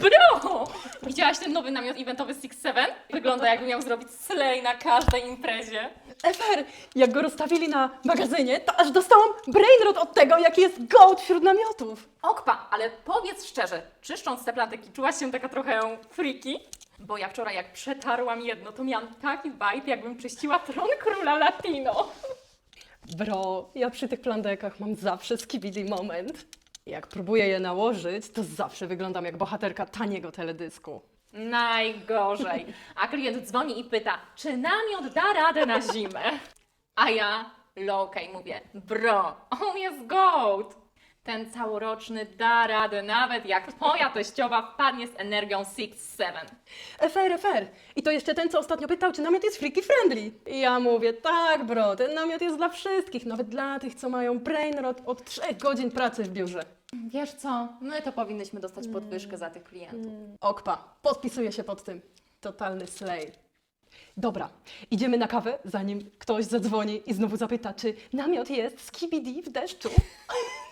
Bro! Widziałaś ten nowy namiot eventowy Six Seven? Wygląda jakby miał zrobić slay na każdej imprezie. Efer, jak go rozstawili na magazynie, to aż dostałam brainrot od tego, jaki jest gołd wśród namiotów. Okpa, ale powiedz szczerze, czyszcząc te plantyki, czułaś się taka trochę freaky? Bo ja wczoraj jak przetarłam jedno, to miałam taki vibe, jakbym czyściła tron króla latino. Bro, ja przy tych plandekach mam zawsze skibidi moment. Jak próbuję je nałożyć, to zawsze wyglądam jak bohaterka taniego teledysku. Najgorzej. A klient dzwoni i pyta, czy namiot da radę na zimę? A ja lowkej mówię, bro, on jest gold. Ten całoroczny da radę, nawet jak twoja teściowa wpadnie z energią Six Seven. Efer, efer. I to jeszcze ten, co ostatnio pytał, czy namiot jest freaky friendly. I ja mówię, tak bro, ten namiot jest dla wszystkich, nawet dla tych, co mają brainrot od 3 godzin pracy w biurze. Wiesz co, my to powinnyśmy dostać podwyżkę za tych klientów. Okpa, podpisuję się pod tym. Totalny slay. Dobra, idziemy na kawę, zanim ktoś zadzwoni i znowu zapyta, czy namiot jest z KBD w deszczu.